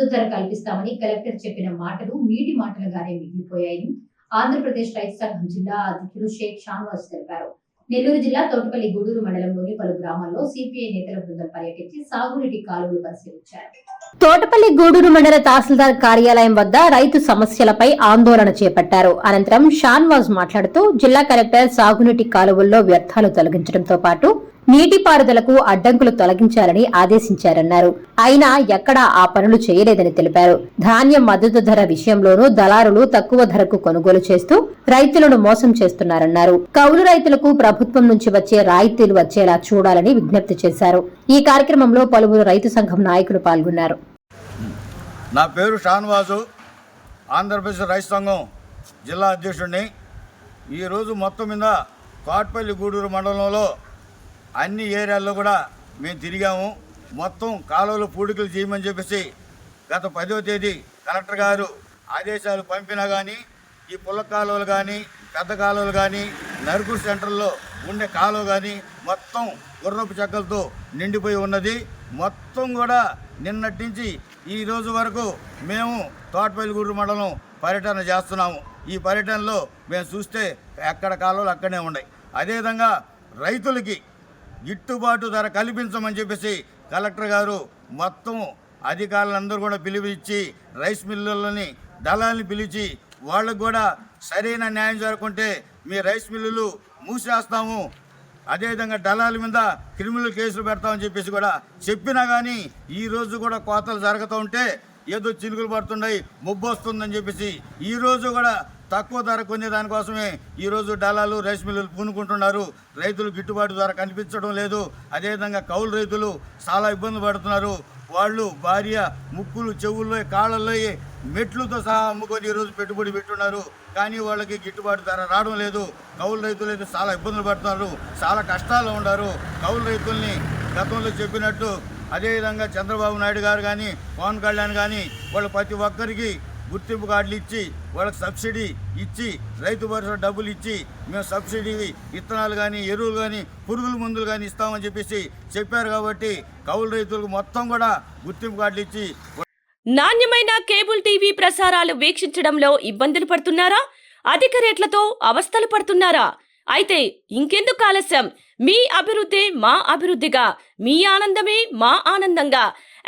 మద్దతు ధర కల్పిస్తామని కలెక్టర్ చెప్పిన మాటలు నీటి మాటలుగానే మిగిలిపోయాయని ఆంధ్రప్రదేశ్ రైతు సంఘం జిల్లా అధ్యక్షుడు షేక్ షాన్వాస్ తెలిపారు. నెల్లూరు జిల్లా తోటపల్లి గూడూరు మండలంలోని పలు గ్రామాల్లో సిపిఐ నేతల బృందం పర్యటించి సాగునీటి కాలువలు పరిశీలించారు. తోటపల్లి గూడూరు మండల తహసీల్దార్ కార్యాలయం వద్ద రైతు సమస్యలపై ఆందోళన చేపట్టారు. అనంతరం షాన్వాజ్ మాట్లాడుతూ జిల్లా కలెక్టర్ సాగునీటి కాలువల్లో వ్యర్థాలు తొలగించడంతో పాటు నీటిపారుదలకు అడ్డంకులు తొలగించాలని ఆదేశించారన్నారు. అయినా ఎక్కడా ఆ పనులు చేయలేదని తెలిపారు. ధాన్యం మద్దతు ధర విషయంలోనూ దళారులు తక్కువ ధరకు కొనుగోలు చేస్తూ రైతులను మోసం చేస్తున్నారన్నారు. కౌలు రైతులకు ప్రభుత్వం నుంచి వచ్చే రాయితీలు వచ్చేలా చూడాలని విజ్ఞప్తి చేశారు. ఈ కార్యక్రమంలో పలువురు రైతు సంఘం నాయకులు పాల్గొన్నారు. నా పేరు షాన్వాజు. ఆంధ్రప్రదేశ్ రైతు సంఘం జిల్లా అధ్యక్షుడిని. ఈరోజు మొత్తం మీద కోట్పల్లి గూడూరు మండలంలో అన్ని ఏరియాల్లో కూడా మేము తిరిగాము. మొత్తం కాలువలు పూడికలు చేయమని చెప్పేసి గత పదో తేదీ కలెక్టర్ గారు ఆదేశాలు పంపినా కానీ ఈ పుల్ల కాలువలు కానీ పెద్ద కాలువలు కానీ నరుకు సెంటర్లో ఉండే కాలువ కానీ మొత్తం గుర్రపు చెక్కలతో నిండిపోయి ఉన్నది. మొత్తం కూడా నిన్నటి నుంచి ఈ రోజు వరకు మేము తోటపల్లిగూడు మండలం పర్యటన చేస్తున్నాము. ఈ పర్యటనలో మేము చూస్తే ఎక్కడ కాలువలు అక్కడనే ఉన్నాయి. అదేవిధంగా రైతులకి గిట్టుబాటు ధర కల్పించమని చెప్పేసి కలెక్టర్ గారు మొత్తం అధికారులందరూ కూడా పిలిపించి రైస్ మిల్లులని దళాలని పిలిచి వాళ్ళకు కూడా సరైన న్యాయం జరగకుంటే మీ రైస్ మిల్లులు మూసేస్తాము. అదేవిధంగా దళాల మీద క్రిమినల్ కేసులు పెడతామని చెప్పేసి కూడా చెప్పినా కానీ ఈ రోజు కూడా కోతలు జరుగుతూ ఉంటే ఏదో చినుకులు పడుతున్నాయి మొబ్బు వస్తుందని చెప్పేసి ఈ రోజు కూడా తక్కువ ధర కొనే దానికోసమే ఈరోజు డాలాలు రైస్ మిల్లులు పూనుకుంటున్నారు. రైతులు గిట్టుబాటు ధర కనిపించడం లేదు. అదేవిధంగా కౌలు రైతులు చాలా ఇబ్బంది పడుతున్నారు. వాళ్ళు భార్య ముక్కులు చెవుల్లో కాళ్ళల్లో మెట్లతో సహా అమ్ముకొని ఈరోజు పెట్టుబడి పెట్టున్నారు. కానీ వాళ్ళకి గిట్టుబాటు ధర రావడం లేదు. కౌలు రైతులు అయితే చాలా ఇబ్బందులు పడుతున్నారు. చాలా కష్టాల్లో ఉన్నారు. కౌలు రైతుల్ని గతంలో చెప్పినట్టు అదేవిధంగా చంద్రబాబు నాయుడు గారు కానీ పవన్ కళ్యాణ్ కానీ వాళ్ళు ప్రతి ఒక్కరికి గుర్తింపు కార్డులు ఇచ్చి వాళ్ళకి సబ్సిడీ ఇచ్చి రైతు భరోసా డబ్బులు ఇచ్చి మేము సబ్సిడీ విత్తనాలు కానీ ఎరువులు కానీ పురుగుల మందులు కానీ ఇస్తామని చెప్పేసి చెప్పారు కాబట్టి కౌలు రైతులకు మొత్తం కూడా గుర్తింపు కార్డులు ఇచ్చి నాణ్యమైన కేబుల్ టీవీ ప్రసారాలు వీక్షించడంలో ఇబ్బందులు పడుతున్నారా? అధిక రేట్లతో అవస్థలు పడుతున్నారా? అయితే ఇంకెందుకు ఆలస్యం? మీ అభివృద్ధి మా అభివృద్ధిగా మీ ఆనందమే మా ఆనందంగా.